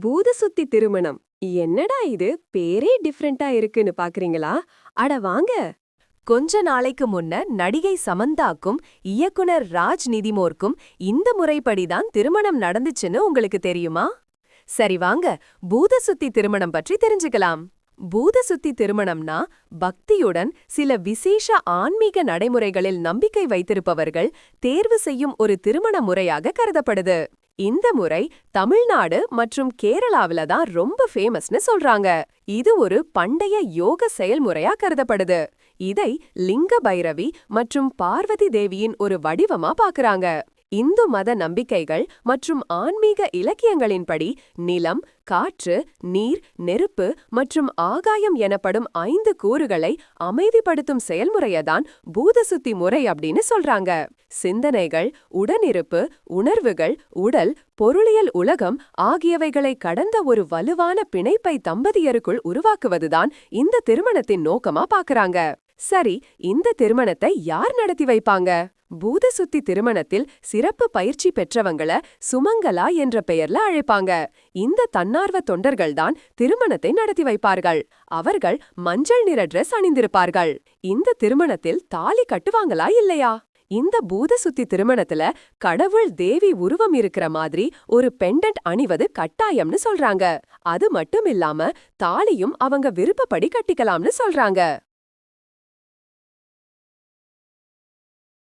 பூதசுத்தி திருமணம். என்னடா இது? பேரே டிஃப்ரெண்டா இருக்குன்னு பாக்குறீங்களா? அட வாங்க. கொஞ்ச நாளைக்கு முன்ன நடிகை சமந்தாக்கும் இயக்குனர் ராஜ் நிதிமோர்க்கும் இந்த முறைப்படிதான் திருமணம் நடந்துச்சுன்னு உங்களுக்கு தெரியுமா? சரி வாங்க பூதசுத்தி திருமணம் பற்றி தெரிஞ்சுக்கலாம். பூதசுத்தி திருமணம்னா பக்தியுடன் சில விசேஷ ஆன்மீக நடைமுறைகளில் நம்பிக்கை வைத்திருப்பவர்கள் தேர்வு செய்யும் ஒரு திருமண முறையாக கருதப்படுது. இந்த முறை தமிழ்நாடு மற்றும் கேரளாவில தான் ரொம்ப ஃபேமஸ்னு சொல்றாங்க. இது ஒரு பண்டைய யோக செயல்முறையா கருதப்படுது. இதை லிங்க பைரவி மற்றும் பார்வதி தேவியின் ஒரு வடிவமா பாக்குறாங்க. இந்து மத நம்பிக்கைகள் மற்றும் ஆன்மீக இலக்கியங்களின்படி நிலம் காற்று நீர் நெருப்பு மற்றும் ஆகாயம் எனப்படும் ஐந்து கூறுகளை அமைதிப்படுத்தும் செயல்முறையதான் பூதசுத்தி முறை அப்படின்னு சொல்றாங்க. சிந்தனைகள் உடனிருப்பு உணர்வுகள் உடல் பொருளியல் உலகம் ஆகியவைகளை கடந்த ஒரு வலுவான பிணைப்பை தம்பதியருக்குள் உருவாக்குவதுதான் இந்த திருமணத்தின் நோக்கமா பாக்குறாங்க. சரி இந்த திருமணத்தை யார் நடத்தி வைப்பாங்க? பூதசுத்தி திருமணத்தில் சிறப்பு பயிற்சி பெற்றவங்கள சுமங்கலா என்ற பெயர்ல அழைப்பாங்க. இந்த தன்னார்வ தொண்டர்கள்தான் திருமணத்தை நடத்தி வைப்பார்கள். அவர்கள் மஞ்சள் நிற டிரெஸ் அணிந்திருப்பார்கள். இந்த திருமணத்தில் தாலி கட்டுவாங்களா இல்லையா? இந்த பூதசுத்தி திருமணத்துல கடவுள் தேவி உருவம் இருக்கிற மாதிரி ஒரு பெண்டன்ட் அணிவது கட்டாயம்னு சொல்றாங்க. அது மட்டும் இல்லாம தாலியும் அவங்க விருப்பப்படி கட்டிக்கலாம்னு சொல்றாங்க.